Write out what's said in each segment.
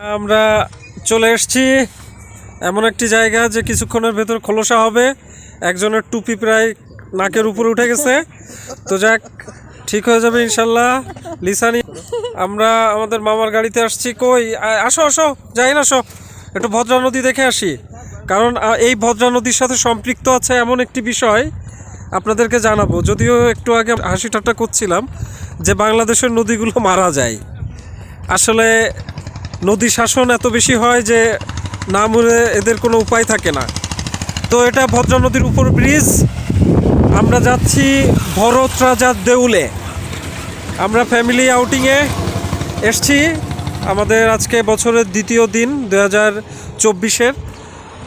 আমরা চলে এসেছি। এমন একটি জায়গা যে কিছুক্ষণের ভেতর খোলসা হবে। একজনের টুপি প্রায় নাকের উপরে উঠে গেছে। তো যাক, ঠিক হয়ে যাবে ইনশাল্লাহ। লিসানি, আমরা আমাদের মামার গাড়িতে আসছি। কই? আসো আসো, যাই না, আসো। একটু ভদ্রা নদী দেখে আসি। কারণ এই ভদ্রা নদীর সাথে সম্পৃক্ত আছে এমন একটি বিষয় আপনাদেরকে জানাব। যদিও একটু আগে হাসি ঠাট্টা করছিলাম যে বাংলাদেশের নদীগুলো মারা যায়। আসলে নদী শাসন এত বেশি হয় যে না মরে এদের কোনো উপায় থাকে না। তো এটা ভদ্রা নদীর উপর ব্রিজ। আমরা যাচ্ছি ভরত রাজার দেউলে। আমরা ফ্যামিলি আউটিংয়ে এসছি। আমাদের আজকে বছরের দ্বিতীয় দিন দু হাজার চব্বিশের।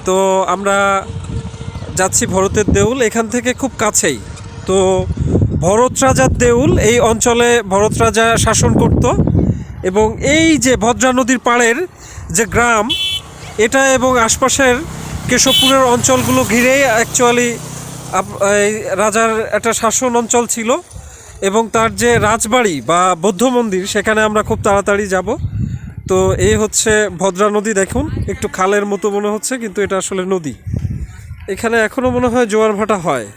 তো আমরা যাচ্ছি ভরতের দেউল, এখান থেকে খুব কাছেই। তো ভরত রাজার দেউল এই অঞ্চলে ভরত রাজা শাসন করত। এবং এই যে ভদ্রা নদীর পাড়ের যে গ্রাম, এটা এবং আশপাশের কেশবপুরের অঞ্চলগুলো ঘিরেই অ্যাকচুয়ালি রাজার একটা শাসন অঞ্চল ছিল এবং তার যে রাজবাড়ি বা বৌদ্ধ মন্দির, সেখানে আমরা খুব তাড়াতাড়ি যাব। তো এই হচ্ছে ভদ্রা নদী, দেখুন, একটু খালের মতো মনে হচ্ছে, কিন্তু এটা আসলে নদী। এখানে এখনও মনে হয় জোয়ার ভাটা হয়।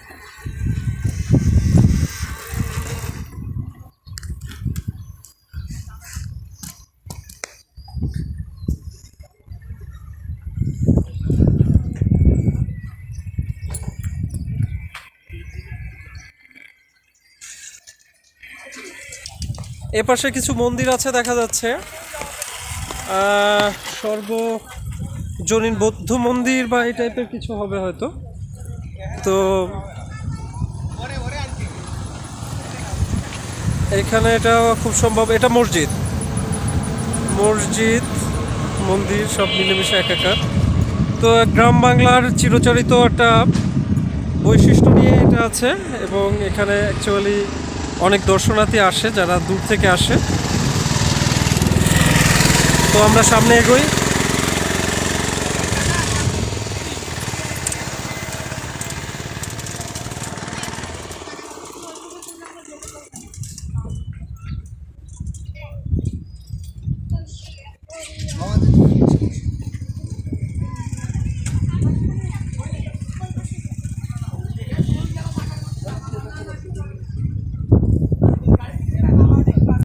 এপাশে কিছু মন্দির আছে দেখা যাচ্ছে। সর্বজনীন বৌদ্ধ মন্দির বা এই টাইপের কিছু হবে হয়তো। তো এখানে এটা খুব সম্ভব, এটা মসজিদ। মসজিদ, মন্দির সব মিলেমিশে একাকার। তো গ্রাম বাংলার চিরচরিত একটা বৈশিষ্ট্য নিয়ে এটা আছে এবং এখানে অ্যাকচুয়ালি অনেক দর্শনার্থী আসে যারা দূর থেকে আসে। তো আমরা সামনে এগোই।